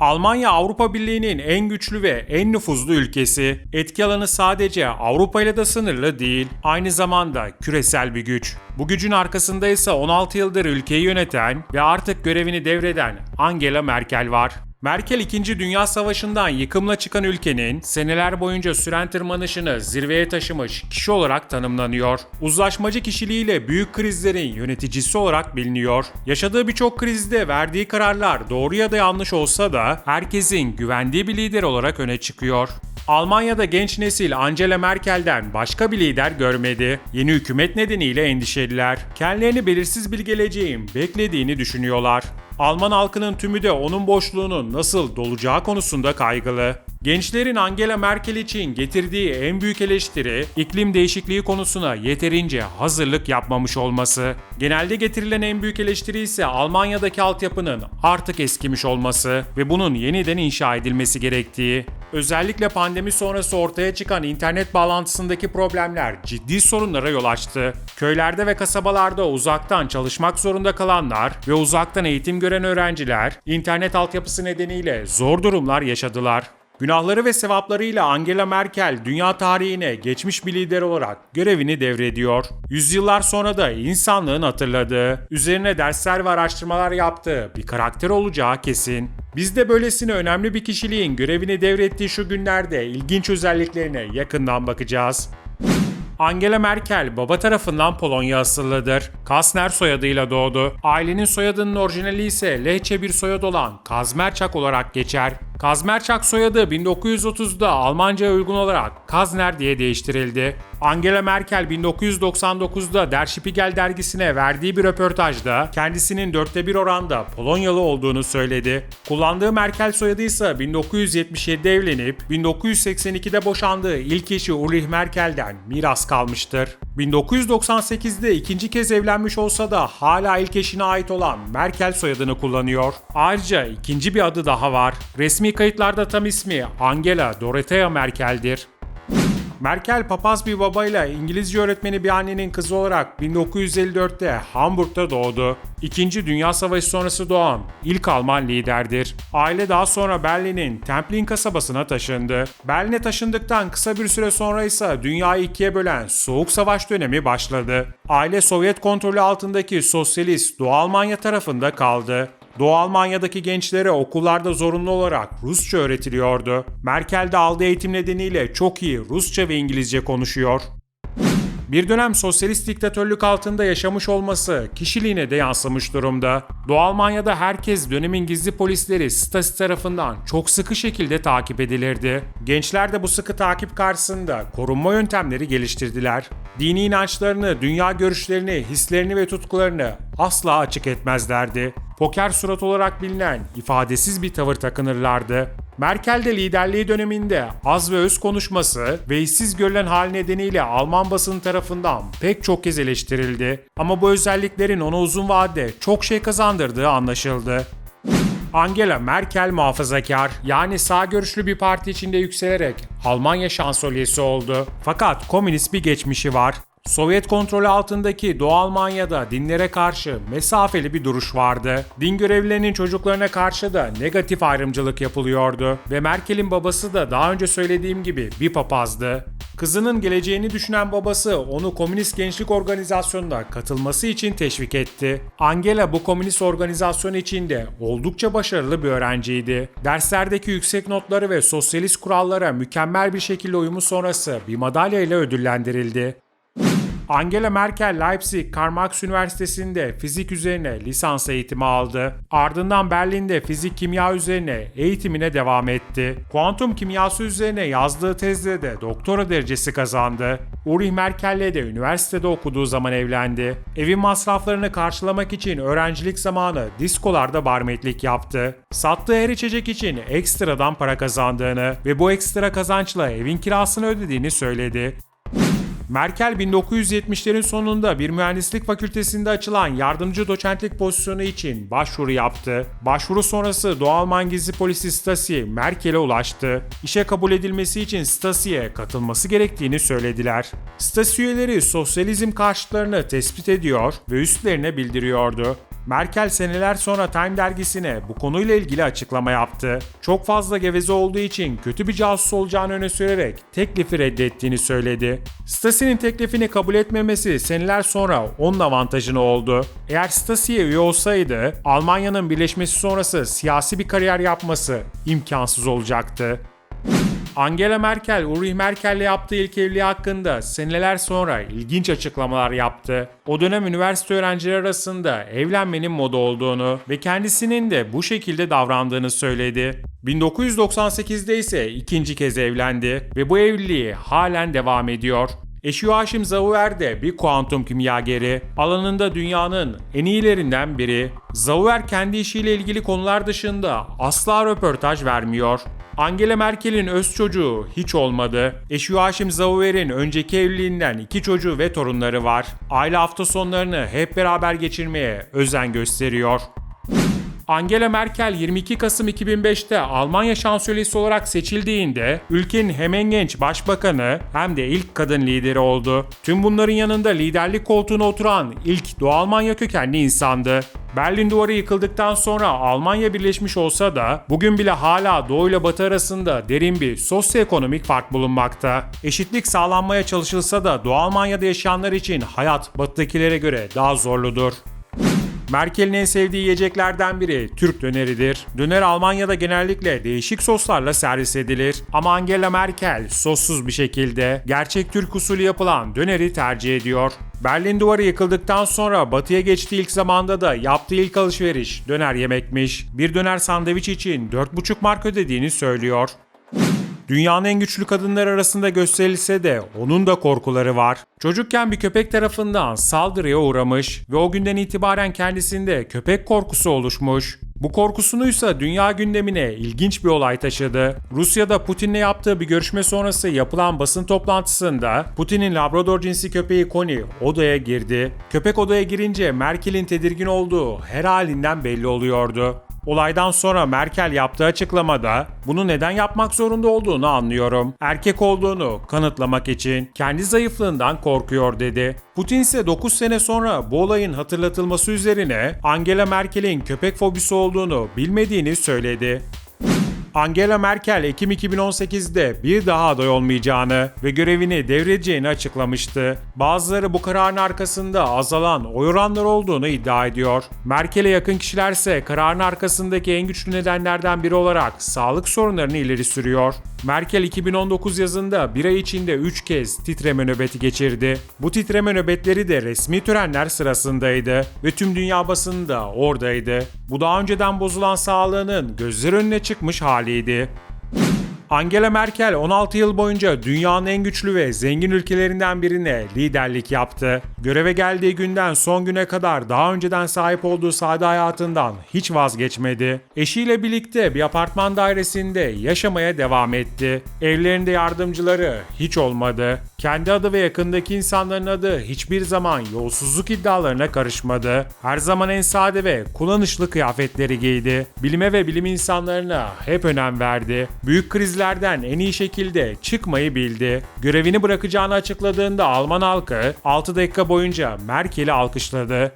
Almanya Avrupa Birliği'nin en güçlü ve en nüfuzlu ülkesi. Etki alanı sadece Avrupa ile de sınırlı değil, aynı zamanda küresel bir güç. Bu gücün arkasında ise 16 yıldır ülkeyi yöneten ve artık görevini devreden Angela Merkel var. Merkel 2. Dünya Savaşı'ndan yıkımla çıkan ülkenin seneler boyunca süren tırmanışını zirveye taşımış kişi olarak tanımlanıyor. Uzlaşmacı kişiliğiyle büyük krizlerin yöneticisi olarak biliniyor. Yaşadığı birçok krizde verdiği kararlar doğru ya da yanlış olsa da herkesin güvendiği bir lider olarak öne çıkıyor. Almanya'da genç nesil Angela Merkel'den başka bir lider görmedi. Yeni hükümet nedeniyle endişeliler. Kendilerini belirsiz bir geleceğin beklediğini düşünüyorlar. Alman halkının tümü de onun boşluğunun nasıl dolacağı konusunda kaygılı. Gençlerin Angela Merkel için getirdiği en büyük eleştiri iklim değişikliği konusuna yeterince hazırlık yapmamış olması. Genelde getirilen en büyük eleştiri ise Almanya'daki altyapının artık eskimiş olması ve bunun yeniden inşa edilmesi gerektiği. Özellikle pandemi sonrası ortaya çıkan internet bağlantısındaki problemler ciddi sorunlara yol açtı. Köylerde ve kasabalarda uzaktan çalışmak zorunda kalanlar ve uzaktan eğitim gören öğrenciler internet altyapısı nedeniyle zor durumlar yaşadılar. Günahları ve sevaplarıyla Angela Merkel dünya tarihine geçmiş bir lider olarak görevini devrediyor. Yüzyıllar sonra da insanlığın hatırladığı, üzerine dersler ve araştırmalar yaptığı bir karakter olacağı kesin. Biz de böylesine önemli bir kişiliğin görevini devrettiği şu günlerde ilginç özelliklerine yakından bakacağız. Angela Merkel baba tarafından Polonya asıllıdır. Kastner soyadıyla doğdu. Ailenin soyadının orijinali ise Lehçe bir soyad olan Kazmerçak olarak geçer. Kazmerçak soyadı 1930'da Almanca'ya uygun olarak Kazner diye değiştirildi. Angela Merkel 1999'da Der Spiegel dergisine verdiği bir röportajda kendisinin dörtte bir oranda Polonyalı olduğunu söyledi. Kullandığı Merkel soyadı ise 1977'de evlenip 1982'de boşandığı ilk eşi Ulrich Merkel'den miras kalmıştır. 1998'de ikinci kez evlenmiş olsa da hala ilk eşine ait olan Merkel soyadını kullanıyor. Ayrıca ikinci bir adı daha var. Resmi kayıtlarda tam ismi Angela Dorothea Merkel'dir. Merkel papaz bir babayla İngilizce öğretmeni bir annenin kızı olarak 1954'te Hamburg'da doğdu. İkinci Dünya Savaşı sonrası doğan ilk Alman liderdir. Aile daha sonra Berlin'in Templin kasabasına taşındı. Berlin'e taşındıktan kısa bir süre sonra ise dünyayı ikiye bölen Soğuk Savaş dönemi başladı. Aile Sovyet kontrolü altındaki sosyalist Doğu Almanya tarafında kaldı. Doğu Almanya'daki gençlere okullarda zorunlu olarak Rusça öğretiliyordu. Merkel de aldığı eğitim nedeniyle çok iyi Rusça ve İngilizce konuşuyor. Bir dönem sosyalist diktatörlük altında yaşamış olması kişiliğine de yansımış durumda. Doğu Almanya'da herkes dönemin gizli polisleri Stasi tarafından çok sıkı şekilde takip edilirdi. Gençler de bu sıkı takip karşısında korunma yöntemleri geliştirdiler. Dini inançlarını, dünya görüşlerini, hislerini ve tutkularını asla açık etmezlerdi. Poker surat olarak bilinen ifadesiz bir tavır takınırlardı. Merkel de liderliği döneminde az ve öz konuşması ve işsiz görülen hal nedeniyle Alman basını tarafından pek çok kez eleştirildi. Ama bu özelliklerin ona uzun vadede çok şey kazandırdığı anlaşıldı. Angela Merkel muhafazakar yani sağ görüşlü bir parti içinde yükselerek Almanya şansölyesi oldu. Fakat komünist bir geçmişi var. Sovyet kontrolü altındaki Doğu Almanya'da dinlere karşı mesafeli bir duruş vardı. Din görevlilerinin çocuklarına karşı da negatif ayrımcılık yapılıyordu ve Merkel'in babası da daha önce söylediğim gibi bir papazdı. Kızının geleceğini düşünen babası onu Komünist Gençlik Organizasyonu'na katılması için teşvik etti. Angela bu komünist organizasyon içinde oldukça başarılı bir öğrenciydi. Derslerdeki yüksek notları ve sosyalist kurallara mükemmel bir şekilde uyumu sonrası bir madalya ile ödüllendirildi. Angela Merkel Leipzig Karl Üniversitesi'nde fizik üzerine lisans eğitimi aldı. Ardından Berlin'de fizik kimya üzerine eğitimine devam etti. Kuantum kimyası üzerine yazdığı tezde de doktora derecesi kazandı. Ulrich Merkel'le de üniversitede okuduğu zaman evlendi. Evin masraflarını karşılamak için öğrencilik zamanı diskolarda barmetlik yaptı. Sattığı her içecek için ekstradan para kazandığını ve bu ekstra kazançla evin kirasını ödediğini söyledi. Merkel 1970'lerin sonunda bir mühendislik fakültesinde açılan yardımcı doçentlik pozisyonu için başvuru yaptı. Başvuru sonrası Doğu Alman gizli polisi Stasi Merkel'e ulaştı. İşe kabul edilmesi için Stasi'ye katılması gerektiğini söylediler. Stasi üyeleri sosyalizm karşıtlarını tespit ediyor ve üstlerine bildiriyordu. Merkel seneler sonra Time dergisine bu konuyla ilgili açıklama yaptı. Çok fazla geveze olduğu için kötü bir casus olacağını öne sürerek teklifi reddettiğini söyledi. Stasi'nin teklifini kabul etmemesi seneler sonra onun avantajına oldu. Eğer Stasi'ye üye olsaydı Almanya'nın birleşmesi sonrası siyasi bir kariyer yapması imkansız olacaktı. Angela Merkel, Ulrich Merkel'le yaptığı ilk evliliği hakkında seneler sonra ilginç açıklamalar yaptı. O dönem üniversite öğrencileri arasında evlenmenin moda olduğunu ve kendisinin de bu şekilde davrandığını söyledi. 1998'de ise ikinci kez evlendi ve bu evliliği halen devam ediyor. Eşi Joachim Zauer de bir kuantum kimyageri, alanında dünyanın en iyilerinden biri. Zauer kendi işiyle ilgili konular dışında asla röportaj vermiyor. Angela Merkel'in öz çocuğu hiç olmadı. Eşi Joachim Zauer'in önceki evliliğinden iki çocuğu ve torunları var. Aile hafta sonlarını hep beraber geçirmeye özen gösteriyor. Angela Merkel 22 Kasım 2005'te Almanya şansölyesi olarak seçildiğinde ülkenin hem en genç başbakanı hem de ilk kadın lideri oldu. Tüm bunların yanında liderlik koltuğuna oturan ilk Doğu Almanya kökenli insandı. Berlin duvarı yıkıldıktan sonra Almanya birleşmiş olsa da bugün bile hala Doğu ile Batı arasında derin bir sosyoekonomik fark bulunmakta. Eşitlik sağlanmaya çalışılsa da Doğu Almanya'da yaşayanlar için hayat Batı'dakilere göre daha zorludur. Merkel'in en sevdiği yiyeceklerden biri Türk döneridir. Döner Almanya'da genellikle değişik soslarla servis edilir. Ama Angela Merkel sossuz bir şekilde gerçek Türk usulü yapılan döneri tercih ediyor. Berlin duvarı yıkıldıktan sonra batıya geçtiği ilk zamanda da yaptığı ilk alışveriş döner yemekmiş. Bir döner sandviç için 4,5 mark ödediğini söylüyor. Dünyanın en güçlü kadınlar arasında gösterilse de onun da korkuları var. Çocukken bir köpek tarafından saldırıya uğramış ve o günden itibaren kendisinde köpek korkusu oluşmuş. Bu korkusunuysa dünya gündemine ilginç bir olay taşıdı. Rusya'da Putin'le yaptığı bir görüşme sonrası yapılan basın toplantısında Putin'in Labrador cinsi köpeği Connie odaya girdi. Köpek odaya girince Merkel'in tedirgin olduğu her halinden belli oluyordu. Olaydan sonra Merkel yaptığı açıklamada bunu neden yapmak zorunda olduğunu anlıyorum. Erkek olduğunu kanıtlamak için kendi zayıflığından korkuyor dedi. Putin ise 9 sene sonra bu olayın hatırlatılması üzerine Angela Merkel'in köpek fobisi olduğunu bilmediğini söyledi. Angela Merkel Ekim 2018'de bir daha aday olmayacağını ve görevini devredeceğini açıklamıştı. Bazıları bu kararın arkasında azalan oy oranları olduğunu iddia ediyor. Merkel'e yakın kişilerse kararın arkasındaki en güçlü nedenlerden biri olarak sağlık sorunlarını ileri sürüyor. Merkel 2019 yazında bir ay içinde 3 kez titreme nöbeti geçirdi. Bu titreme nöbetleri de resmi törenler sırasındaydı ve tüm dünya basında oradaydı. Bu daha önceden bozulan sağlığının gözler önüne çıkmış haliydi. Angela Merkel 16 yıl boyunca dünyanın en güçlü ve zengin ülkelerinden birine liderlik yaptı. Göreve geldiği günden son güne kadar daha önceden sahip olduğu sade hayatından hiç vazgeçmedi. Eşiyle birlikte bir apartman dairesinde yaşamaya devam etti. Evlerinde yardımcıları hiç olmadı. Kendi adı ve yakındaki insanların adı hiçbir zaman yolsuzluk iddialarına karışmadı. Her zaman en sade ve kullanışlı kıyafetleri giydi. Bilime ve bilim insanlarına hep önem verdi. Büyük krizlerden en iyi şekilde çıkmayı bildi. Görevini bırakacağını açıkladığında Alman halkı 6 dakika boyunca Merkel'i alkışladı.